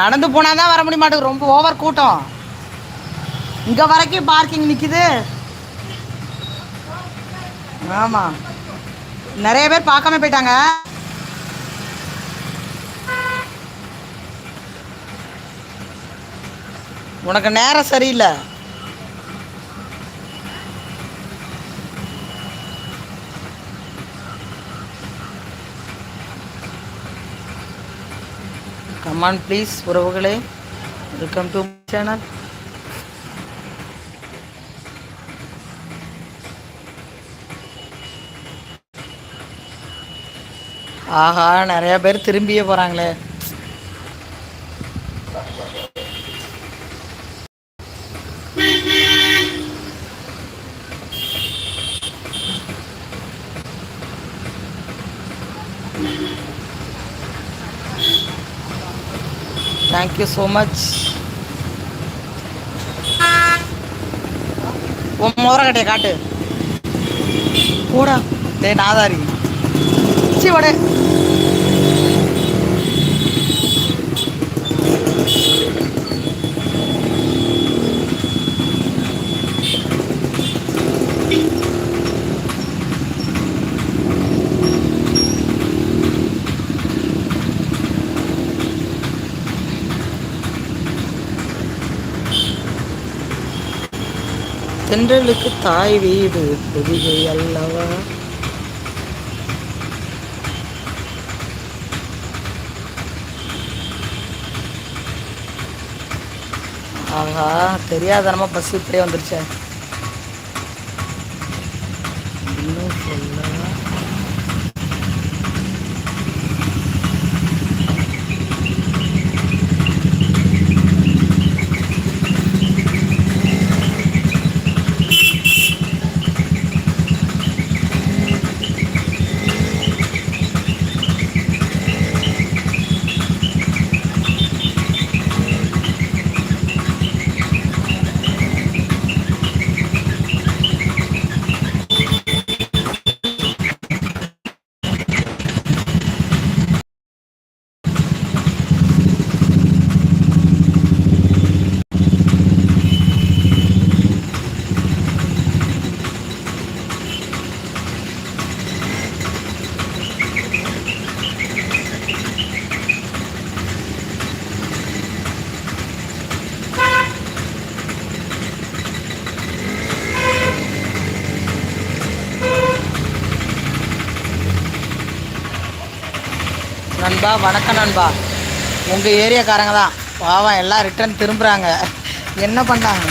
நடந்து போனால் தான் வர முடிய மாட்டேங்குது ரொம்ப ஓவர் கூட்டம். இங்கே வரைக்கும் பார்க்கிங் நிற்கிது ஆமாம் நிறைய பேர் பார்க்காம போயிட்டாங்க. உனக்கு நேரம் சரியில்லை. கமான் ப்ளீஸ் உறவுகளே வெல்கம் டு சேனல் ஆஹா நிறைய பேர் திரும்பியே போகிறாங்களே தேங்க்யூ ஸோ மச் உன் மோரக்கட்டையை காட்டு. போடா. டே நாதாரி சி வடே தென்றலுக்கு தாய் வீடு பொதிகை அல்லவா? ஆஹா தெரியாதனமா பஸ் இப்படியே வந்துருச்சேன் இன்னும் சொல்லவா? நண்பா வணக்கம் நண்பா. உங்கள் ஏரியாக்காரங்க தான். பாவம் எல்லாம் ரிட்டர்ன் திரும்புகிறாங்க என்ன பண்ணாங்க?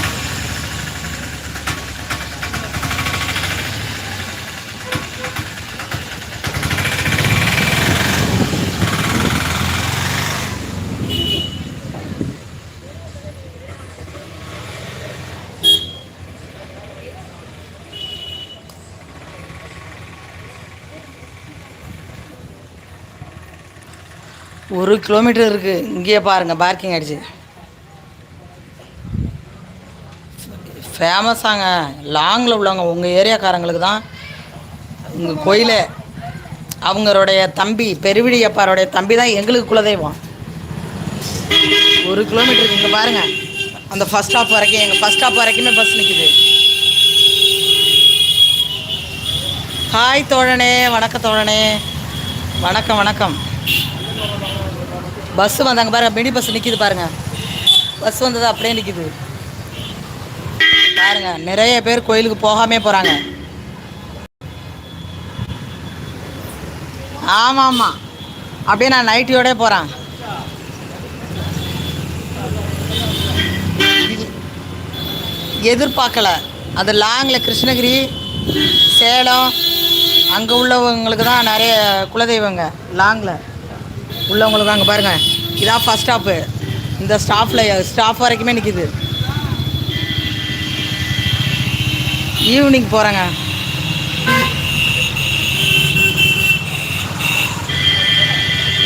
ஒரு கிலோமீட்டர் இருக்குது இங்கேயே பாருங்கள் பார்க்கிங் ஆயிடுச்சு. ஃபேமஸாங்க லாங்கில் உள்ளவங்க உங்கள் ஏரியாக்காரங்களுக்கு தான் உங்கள் கோயிலே. அவங்களுடைய தம்பி பெருவிழியப்பாருடைய தம்பி தான் எங்களுக்கு குலதெய்வம். ஒரு கிலோமீட்டருக்கு இங்கே பாருங்கள் அந்த ஃபஸ்ட் ஸ்டாப் வரைக்கும் எங்கள் ஃபஸ்ட் ஸ்டாப் வரைக்குமே பஸ் நிற்கிது ஹாய் தோழனே வணக்கம் தோழனே. வணக்கம் வணக்கம். பஸ் வந்தாங்க பாருங்க மினி பஸ் நிற்கிது பாருங்க. பஸ் வந்தது அப்படியே நிற்கிது பாருங்க நிறைய பேர் கோயிலுக்கு போகாமே போகிறாங்க ஆமாம் ஆமாம் அப்படியே நான் நைட்டியோட போகிறேன் எதிர்பார்க்கல. அது லாங்கில் கிருஷ்ணகிரி சேலம் அங்கே உள்ளவங்களுக்கு தான் நிறைய குலதெய்வங்க லாங்கில். உள்ளவங்களுக்கு அங்கே பாருங்கள் இதான் ஃபஸ்ட் ஸ்டாப்பு இந்த ஸ்டாஃபில் ஸ்டாஃப் வரைக்குமே நிற்கிது ஈவினிங் போகிறேங்க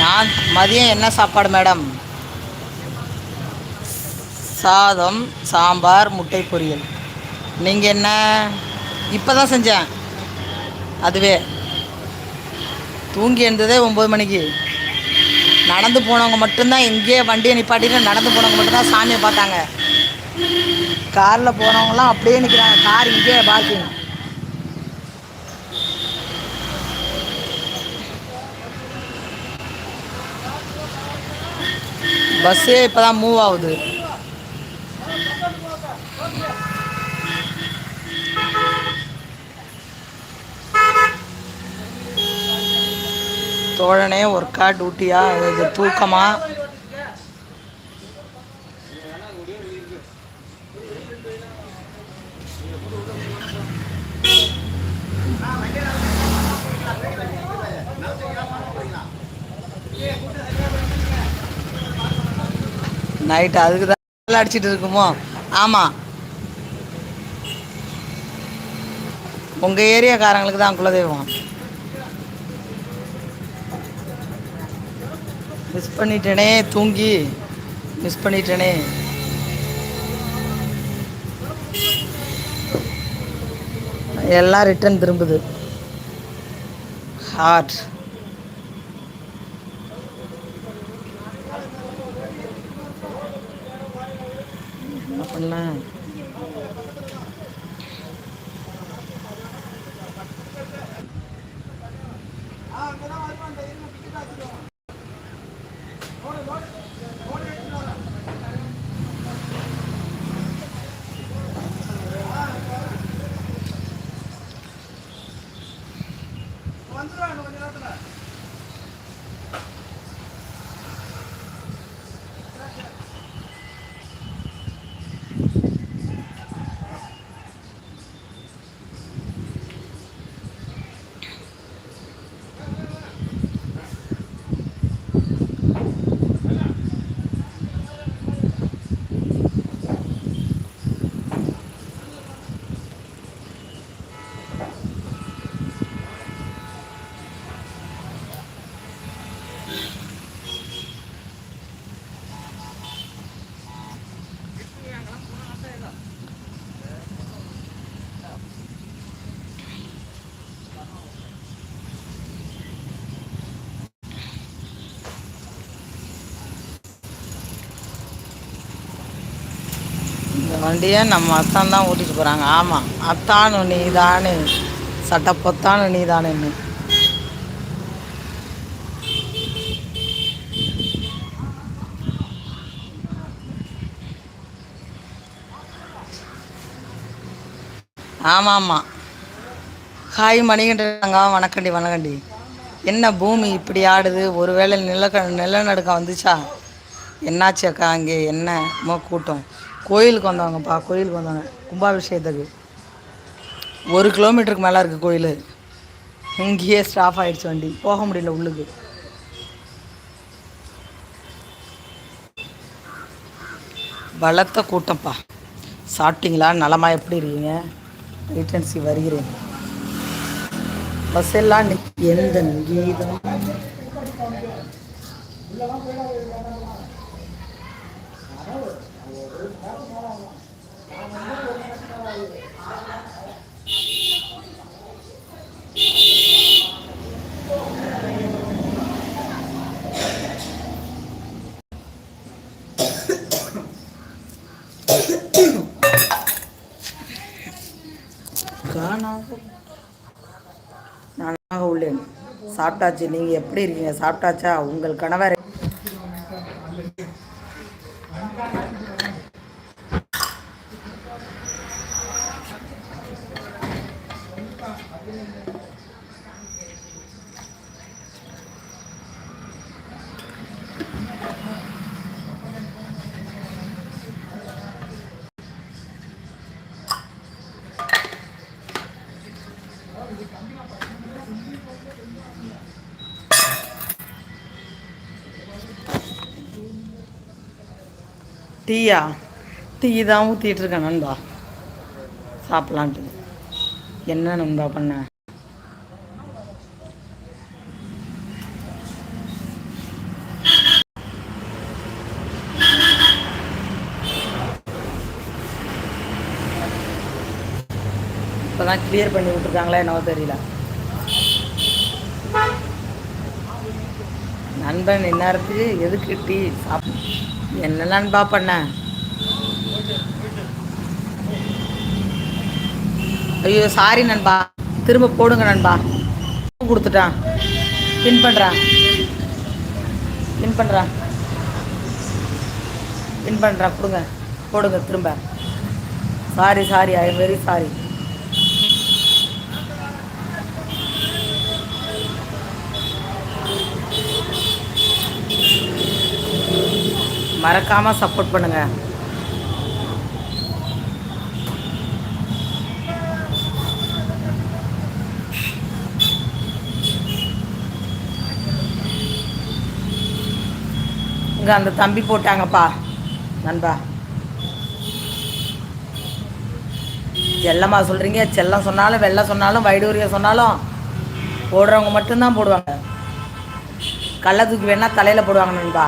நான் மதியம் என்ன சாப்பாடு மேடம் சாதம் சாம்பார் முட்டை பொரியல். நீங்கள் என்ன? இப்போ தான் செஞ்சேன். அதுவே. தூங்கி எழுந்ததே ஒம்பது மணிக்கு. நடந்து போனவங்க மட்டும்தான் எங்கேயே வண்டியை நிப்பாட்டிட்டு நடந்து போனவங்க மட்டும்தான் சாமியை பார்த்தாங்க. காரில் போனவங்களாம் அப்படியே நிற்கிறாங்க கார் இங்கேயே பார்க்கிங் பஸ்ஸே இப்போ தான் மூவ் ஆகுது. தோழனே ஒர்க்கா டியூட்டியா இது தூக்கமா? நைட்டு அதுக்கு தான் அடிச்சிட்டு இருக்குமோ? ஆமாம் உங்கள் ஏரியாக்காரங்களுக்கு தான் குலதெய்வம். மிஸ் பண்ணிட்டேனே தூங்கி. மிஸ் பண்ணிட்டேனே. எல்லாம் ரிட்டர்ன் திரும்புது. ஹார்ட் என்ன வண்டியை நம்ம அத்தான் தான் ஓட்டிட்டு போகிறாங்க ஆமாம் அத்தானு நீ தானு. சட்டை பொத்தானு நீ தானுன்னு. ஆமாம் ஆமாம் ஹாய் மணிகண்டாங்க வணக்கண்டி வணக்கண்டி. என்ன பூமி இப்படி ஆடுது? ஒருவேளை நிலக்க நிலநடுக்கம் வந்துச்சா? என்னாச்சு அக்கா அங்கே? என்னமோ கூட்டம். கோயிலுக்கு வந்தவங்கப்பா கோயிலுக்கு வந்தவங்க. கும்பாபிஷேகத்துக்கு. ஒரு கிலோமீட்டருக்கு மேலே இருக்குது கோயில். இங்கேயே ஸ்டாஃப் ஆகிடுச்சு வண்டி. போக முடியல உள்ளுக்கு. பலத்த கூட்டம்ப்பா. சாப்பிட்டீங்களா? நலமாக எப்படி இருக்கீங்க? வெயிட்டன்சி வருகிறேன். பஸ் எல்லாம் எந்த கீதம் காணாத நானாக உள்ளேன். சாப்பிட்டாச்சு. நீங்கள் எப்படி இருக்கீங்க? சாப்பிட்டாச்சா? உங்கள் கணவர் டீயா? டீ தான் ஊற்றிட்டு இருக்கேன் நண்பா. சாப்பிட்லான்ட்டு. என்ன நண்பா பண்ண? இப்போதான் கிளியர் பண்ணி விட்ருக்காங்களா என்னவோ தெரியல. நண்பன் இந்நேரத்துக்கு எதுக்கு டீ சாப்பிட்டு என்ன நண்பா பண்ண? ஐயோ சாரி நண்பா. திரும்ப போடுங்க நண்பா. கொடுத்துட்டான் பின் பண்ணுறான் பின் பண்ணுறான் பின் பண்ணுறான் கொடுங்க. போடுங்க திரும்ப. Sorry sorry I am very sorry மறக்காமல் சப்போர்ட் பண்ணுங்கள் இங்கே அந்த தம்பி போட்டாங்கப்பா நண்பா. செல்லம்மா சொல்கிறீங்க செல்லம் சொன்னாலும் வெள்ளம் சொன்னாலும் வைடூரிய சொன்னாலும் போடுறவங்க மட்டும்தான் போடுவாங்க. கள்ள தூக்கி வேணால் தலையில் போடுவாங்க நண்பா.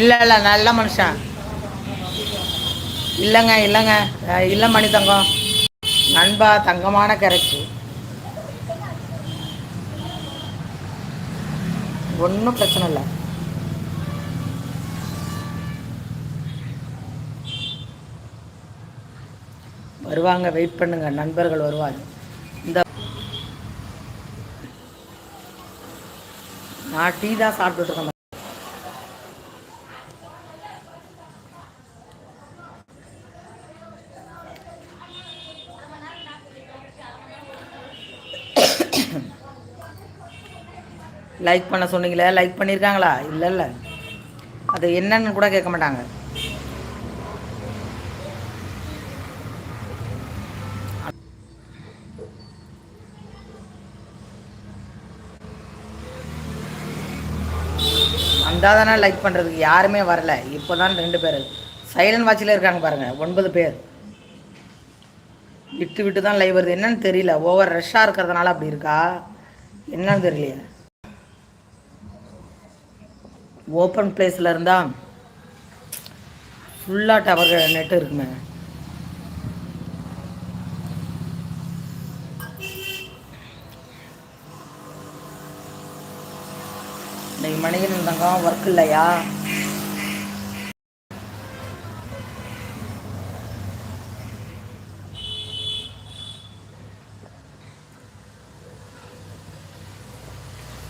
இல்லை இல்லை நல்ல மனுஷன். இல்லைங்க இல்லைங்க. இல்லை மணி தங்கம். நண்பா தங்கமான கரைச்சி ஒன்றும் பிரச்சனை இல்லை. வருவாங்க வெயிட் பண்ணுங்க. நண்பர்கள் வருவாங்க. இந்த நான் டீ தான் சாப்பிட்டுட்டு இருக்கேன் லைக் பண்ண சொன்னீங்களே லைக் பண்ணியிருக்காங்களா இல்லை இல்லை. அது என்னன்னு கூட கேட்க மாட்டாங்க. வந்தால் தானே லைக் பண்ணுறதுக்கு யாருமே வரல. இப்போ தான் ரெண்டு பேர். சைலண்ட் வாட்சில் இருக்காங்க பாருங்கள் ஒன்பது பேர். விட்டு விட்டு தான் லைவ் வருது. என்னன்னு தெரியல. ஓவர் ரஷ்ஷாக இருக்கிறதுனால அப்படி இருக்கா? என்னன்னு தெரியலையே. ஓப்பன் பிளேஸில் இருந்தால் ஃபுல்லாக டவர் நெட்டு இருக்குமே. இன்னைக்கு மணிகன் தங்கம் ஒர்க் இல்லையா?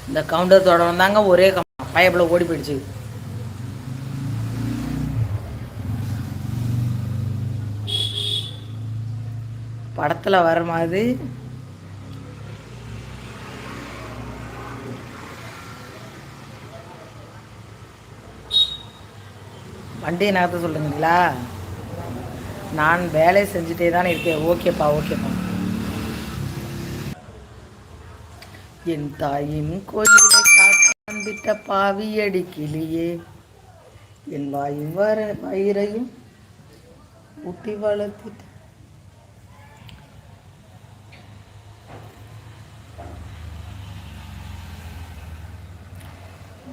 இந்த கவுண்டர் தொடர்ந்தாங்க ஒரே ஒரே பயப்பில் ஓடி போயிடுச்சு. படத்தில் வர மாதிரி. வண்டி நகர்த்த சொல்லுங்களா நான் வேலை செஞ்சுட்டே தான் இருக்கேன். ஓகேப்பா ஓகேப்பா. என் தாயின் கோயிலை காண்பிட்ட பாவியடி கிளியே. என் வாய் வர வயிறையும் ஊட்டி வளர்த்திட்ட.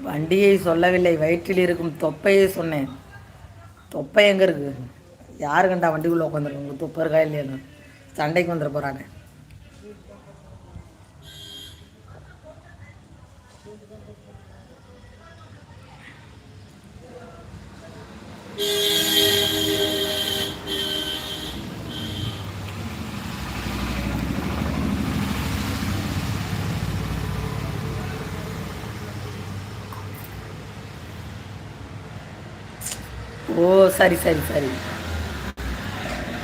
வண்டியை சொல்லவில்லை வயிற்றில் இருக்கும் தொப்பையை சொன்னேன். தொப்பை எங்கே இருக்குது யாரு கண்டா வண்டிக்குள்ளே உட்காந்துருக்காங்க தொப்பை இருக்கா இல்லையா சண்டைக்கு வந்துட போகிறாங்க ஓ சரி சரி சரி.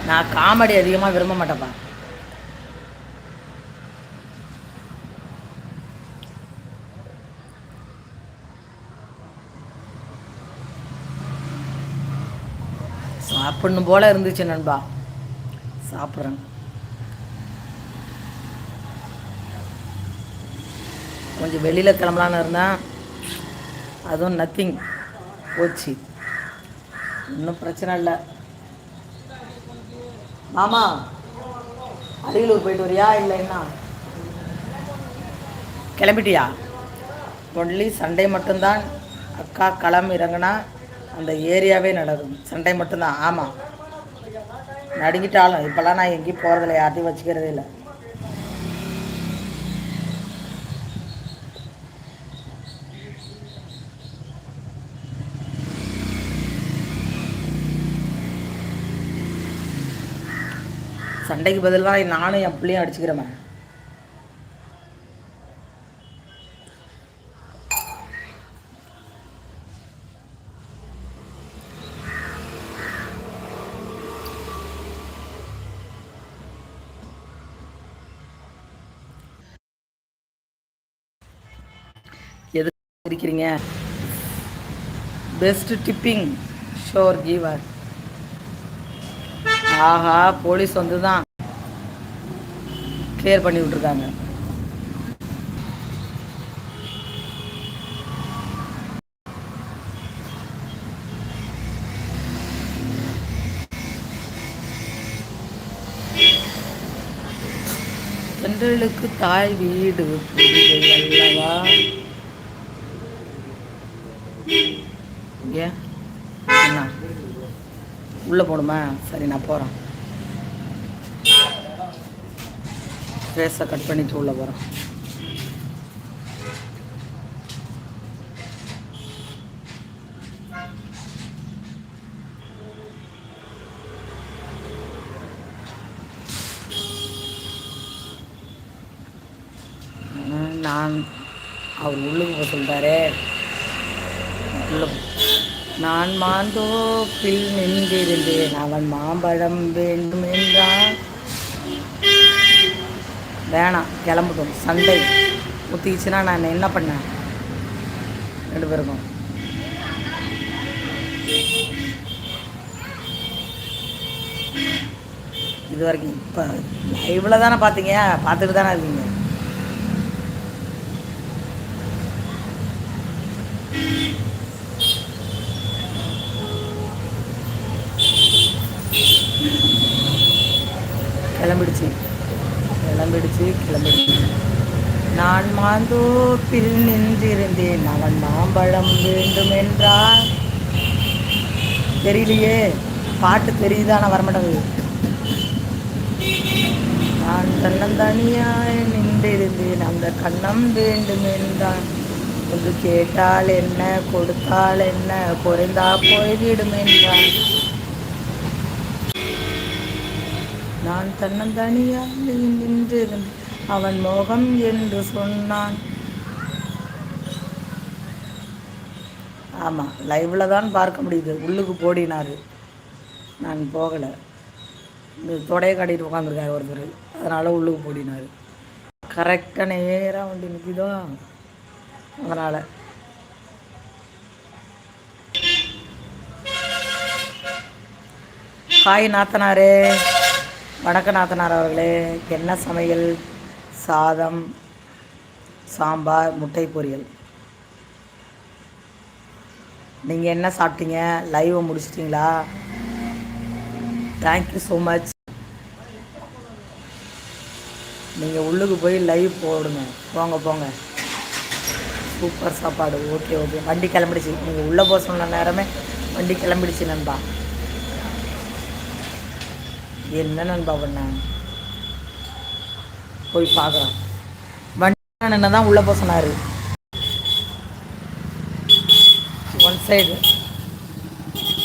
நான் காமெடி அதிகமாக விரும்ப மாட்டேப்பா சாப்பிடணும் போல் இருந்துச்சு நண்பா. சாப்பிட்றேன். கொஞ்சம் வெளியில் கிளம்பலான்னு இருந்தேன். அதுவும் நத்திங் போச்சு. ஒன்றும் பிரச்சனை இல்லை. மாமா அரியலூர் போயிட்டு வரியா இல்லை என்ன? கிளம்பிட்டியா? ஒன்லி சண்டே மட்டும்தான். அக்கா களம் இறங்கினா அந்த ஏரியாவே நடக்கும். சண்டை மட்டும்தான். ஆமாம் நடுங்கிட்டாலும். இப்போல்லாம் நான் எங்கேயும் போகிறதில்ல யார்ட்டையும் வச்சுக்கிறதே இல்லை. சண்டைக்கு பதிலாக நானும் என் பிள்ளையும் அடிச்சுக்கிறேன் எது பெஸ்ட் டிப்பிங் ஷோர் கீவர் ஆஹா போலீஸ் வந்து தான் கிளியர் பண்ணி விட்ருக்காங்க தென்றலுக்கு தாய் வீடு அல்லவா ஏன் என்ன உள்ளே போகணுமா சரி நான் போகிறேன் ஃபேஸை கட் பண்ணிட்டு உள்ளே போகிறேன் நான் அவர் உள்ளுக்கு சொல்கிறாரே உள்ள நான் நான் மாந்தோப்பில் கேட்டேன் அவன் மாம்பழம் வேண்டும் என்றான். வேணாம் கிளம்பட்டும். சண்டை. ஊற்றிச்சுன்னா நான் என்ன பண்ணேன்? ரெண்டு பேருக்கும். இது வரைக்கும் இப்போ லைவில் தானே பார்த்தீங்க? பார்த்துட்டு தானே இருக்கீங்க கிளம்பிடுச்சு கிளம்பிடுச்சு கிளம்பிடுச்சு நான் மாந்தோப்பில் நின்றிருந்தேன் அவன் மாம்பழம் வேண்டும் என்றான் தெரியலையே பாட்டு தெரியுதான வரமாட்டேங்குது. நான் தன்னந்தனியாய் நின்றிருந்தேன். அந்த கண்ணம் வேண்டும் என்றான் ஒன்று கேட்டால் என்ன கொடுத்தால் என்ன குறைந்தா போய்விடும் என்றான் நான் தன்னந்தனியாய் நின்றிருந்தேன். அவன் மோகம் என்று சொன்னான். ஆமாம் லைவில் தான் பார்க்க முடியுது. உள்ளுக்கு போடினார். நான் போகலை. இந்த தொடையை காட்டிட்டு உட்காந்துருக்காரு ஒருத்தர். அதனால் உள்ளுக்கு போடினார். கரெக்டாக நேராக வண்டி நிற்கிதோ அதனால். காய் நாத்தனாரே. வணக்க நாத்தனார் அவர்களே. என்ன சமையல்? சாதம் சாம்பார் முட்டை பொரியல். நீங்கள் என்ன சாப்பிட்டீங்க? லைவை முடிச்சிட்டிங்களா? தேங்க்யூ ஸோ மச் நீங்கள் உள்ளுக்கு போய் லைவ் போடுங்க. போங்க போங்க. சூப்பர் சாப்பாடு. ஓகே ஓகே வண்டி கிளம்பிடுச்சு. நீங்கள் உள்ளே போக சொன்ன நேரமே வண்டி கிளம்பிடுச்சு நண்பா. என்ன நண்பா பண்ண? போய் பார்க்குறேன் வண்டி என்ன தான் உள்ளே போக சொன்னார். ஒன் சைடு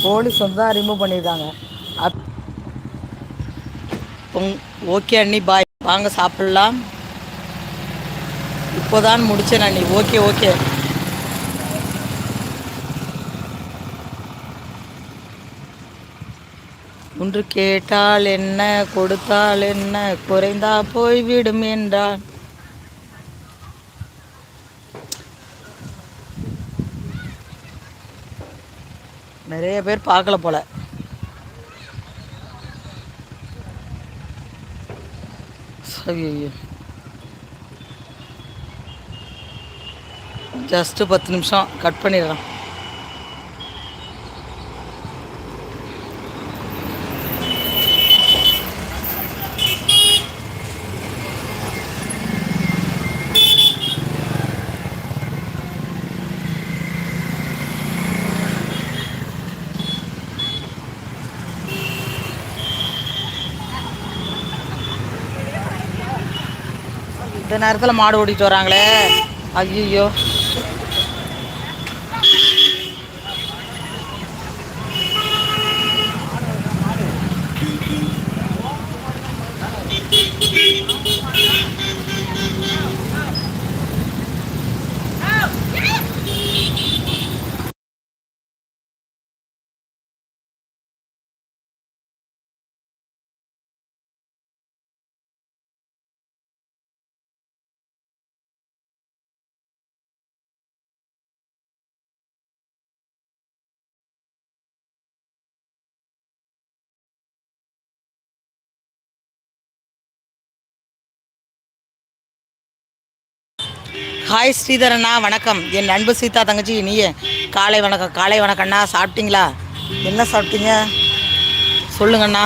போலீஸ் வந்து தான் ரிமூவ் பண்ணியிருக்காங்க அப் ஓகே அண்ணி பாய் வாங்க சாப்பிடலாம். இப்போதான் முடிச்சேன் அண்ணி. ஓகே ஓகே ஒன்று கேட்டால் என்ன கொடுத்தால் என்ன குறைந்தா போய்விடும் என்றான். நிறைய பேர் பார்க்கல போல. ஜஸ்ட்டு பத்து நிமிஷம் கட் பண்ணிடுறேன் நேரத்தில் மாடு ஓடிட்டு வராங்களே. ஐயோ ஹாய் ஸ்ரீதரண்ணா. வணக்கம். என் அன்பு சீதா தங்கச்சி நீயே. காலை வணக்கம் காலை வணக்கம்ண்ணா சாப்பிட்டீங்களா? என்ன சாப்பிட்டீங்க? சொல்லுங்கண்ணா.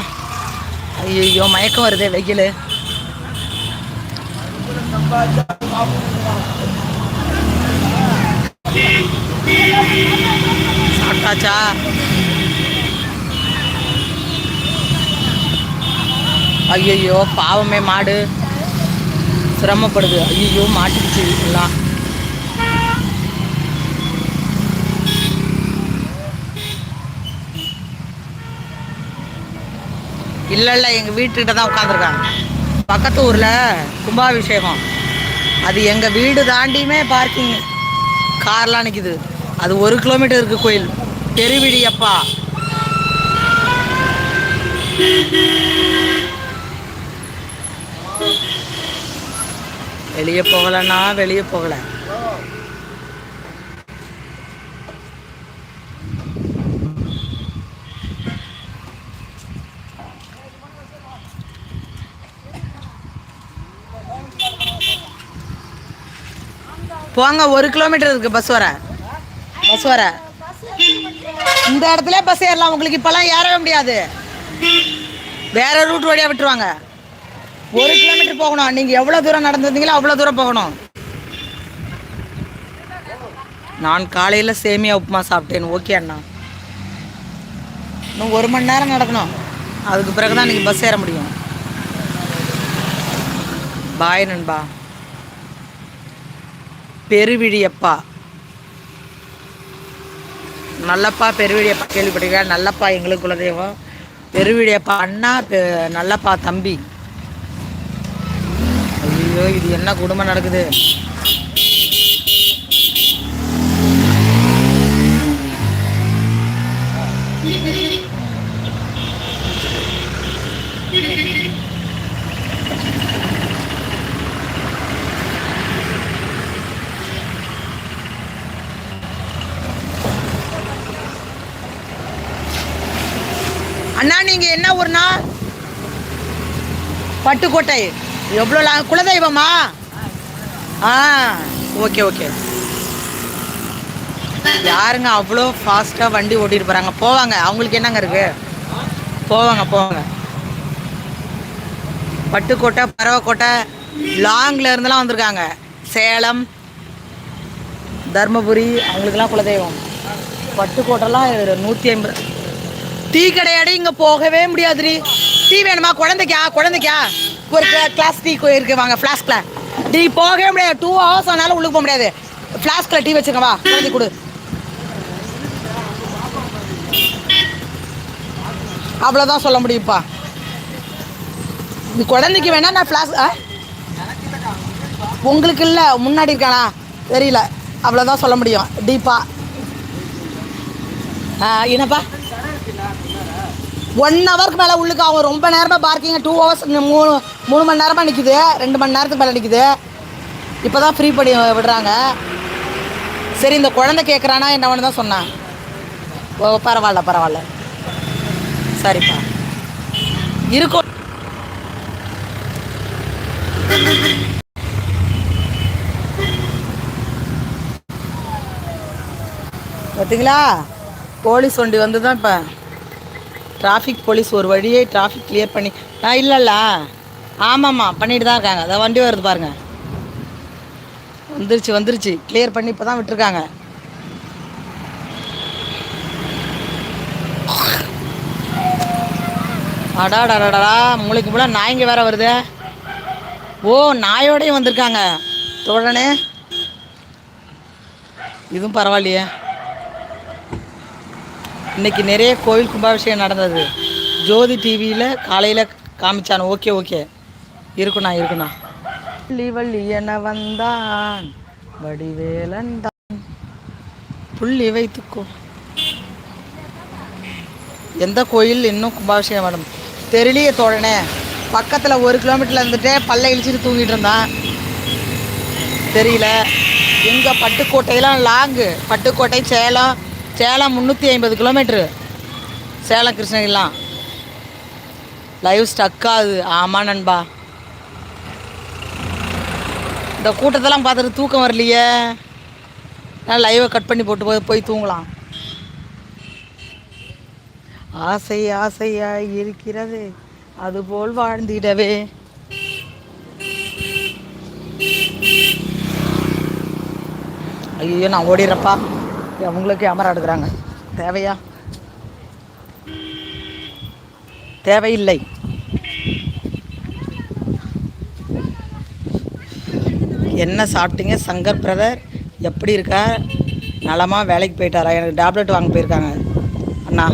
ஐயோ மயக்கம் வருதே வெயில். சாப்பிட்டாச்சா? ஐயோ பாவமே மாடு. சிரமப்படுது. ஐயோ மாட்டிக்கிச்சு எல்லாம். இல்லை இல்லை எங்கள் வீட்டுக்கிட்ட தான் உட்காந்துருக்காங்க பக்கத்து ஊரில் கும்பாபிஷேகம். அது எங்கள் வீடு தாண்டியுமே பார்க்கிங் கார்லாம் நிற்கிது அது ஒரு கிலோமீட்டர் இருக்குது கோயில். பெருவிடியப்பா வெளியே போகலன்னா வெளியே போகல. போங்க ஒரு கிலோமீட்டர் இருக்கு பஸ் வர. பஸ் வர. இந்த இடத்துல பஸ் ஏறலாம். உங்களுக்கு இப்பெல்லாம் ஏறவே முடியாது. வேற ரூட் வழியா விட்டுருவாங்க. ஒரு கிலோமீட்டர் போகணும். நீங்க எவ்வளவு தூரம் நடந்திருந்தீங்களோ அவ்வளவு தூரம் போகணும். நான் காலையில சேமியா உப்புமா சாப்பிட்டேன். ஓகே அண்ணா. இன்னும் ஒரு மணி நேரம் நடக்கணும். அதுக்கு பிறகுதான் நீங்க பஸ் ஏற முடியும். பாய் நண்பா. பெருவிழியப்பா நல்லப்பா பெருவிழியப்பா கேள்விப்பட்டிருக்கேன் நல்லப்பா எங்களுக்கு குலதெய்வம். பெருவிழியப்பா அண்ணா பெ- நல்லப்பா தம்பி. ஐயோ இது என்ன குடும்பம் நடக்குது? அண்ணா நீங்க என்ன ஊர்னா பட்டுக்கோட்டை. எவ்வளோ லா- குலதெய்வமா? ஆ ஓகே ஓகே. யாருங்க அவ்வளோ ஃபாஸ்ட்டாக வண்டி ஓட்டிட்டு போகிறாங்க போவாங்க. அவங்களுக்கு என்னங்க இருக்கு? போவாங்க போவாங்க. பட்டுக்கோட்டை பறவைக்கோட்டை லாங்கில் இருந்தெல்லாம் வந்திருக்காங்க. சேலம் தர்மபுரி அவங்களுக்கெல்லாம் குலதெய்வம். பட்டுக்கோட்டைலாம் நூற்றி ஐம்பது. டீ கடையாடி இங்கே போகவே முடியாதுடி. டீ வேணுமா? குழந்தைக்கா? குழந்தைக்கா? ஒரு கிளாஸ் டீ இருக்கு வாங்க ஃப்ளாஸ்கில் டீ போகவே முடியாது. டூ ஹவர்ஸ் ஆனாலும் உள்ளுக்கு போக முடியாது. ஃப்ளாஸ்கில் டீ வச்சுருங்க வா குழந்தை கொடு. அவ்வளோதான் சொல்ல முடியும்ப்பா. இது குழந்தைக்கு வேணா நான் ஃப்ளாஸ் ஆ? உங்களுக்கு இல்லை முன்னாடி இருக்கானா? தெரியல. அவ்வளோதான் சொல்ல முடியும். டீப்பா. என்னப்பா? ஒன் ஹவருக்கு மேலே உள்ளுக்கு அவங்க ரொம்ப நேரமாக பார்க்கிங்க டூ ஹவர்ஸ் மூணு மூணு மணி நேரமாக நிற்கிது ரெண்டு மணி நேரத்துக்கு மேலே நிற்கிது இப்போ தான் ஃப்ரீ பண்ணி விடுறாங்க. சரி இந்த குழந்தை கேட்குறானா என்னவனு தான் சொன்னான். ஓ பரவாயில்ல பரவாயில்ல. சரிப்பா. இருக்கும் பார்த்தீங்களா போலீஸ் வண்டி வந்து தான் இப்போ. டிராஃபிக் போலீஸ் ஒரு வழியே டிராஃபிக் கிளியர் பண்ணி ஆ இல்லைல்ல. ஆமாம்மா பண்ணிட்டு தான் இருக்காங்க. அதான் வண்டி வருது பாருங்க. வந்துருச்சு வந்துருச்சு. கிளியர் பண்ணி இப்போ தான் விட்டுருக்காங்க. அடாடா மூளைக்கு மூளை நாய்ங்க வேற வருது. ஓ நாயோடையும் வந்திருக்காங்க. தோழனே. இதுவும் பரவாயில்லையே. இன்னைக்கு நிறைய கோவில் கும்பாபிஷேகம் நடந்தது. ஜோதி டிவியில் காலையில் காமிச்சான். Okay okay. இருக்குண்ணா இருக்குண்ணா. வள்ளி வள்ளி என வந்தான் வடிவேலன் தான் புள்ளி வைத்துக்கோ. எந்த கோயில் இன்னும் கும்பாபிஷேகம் மேடம் தெரியலையே தோழனே பக்கத்தில் ஒரு கிலோமீட்டரில் இருந்துட்டு பல்ல இழிச்சிட்டு தூங்கிட்டு இருந்தான். தெரியல. எங்கே பட்டுக்கோட்டையெல்லாம் லாங்கு. பட்டுக்கோட்டை சேலம். சேலம் முந்நூற்றி ஐம்பது கிலோமீட்ரு சேலம் கிருஷ்ணகிரிலாம். லைவ் ஸ்டக் ஆகுது. ஆமாம் நண்பா. இந்த கூட்டத்தெல்லாம் பார்த்துட்டு தூக்கம் வரலையே. நான் லைவை கட் பண்ணி போட்டு போய் போய் தூங்கலாம். ஆசை ஆசையாய் இருக்கிறது அதுபோல் வாழ்ந்திடவே. ஐயோ நான் ஓடிடுறப்பா. அவங்களுக்கு கேமரா எடுக்கிறாங்க. தேவையா? தேவையில்லை. என்ன சாப்பிட்டீங்க? சங்கர் பிரதர் எப்படி இருக்கா நலமாக வேலைக்கு போயிட்டாரா? எனக்கு டேப்லெட் வாங்க போயிருக்காங்க. அண்ணா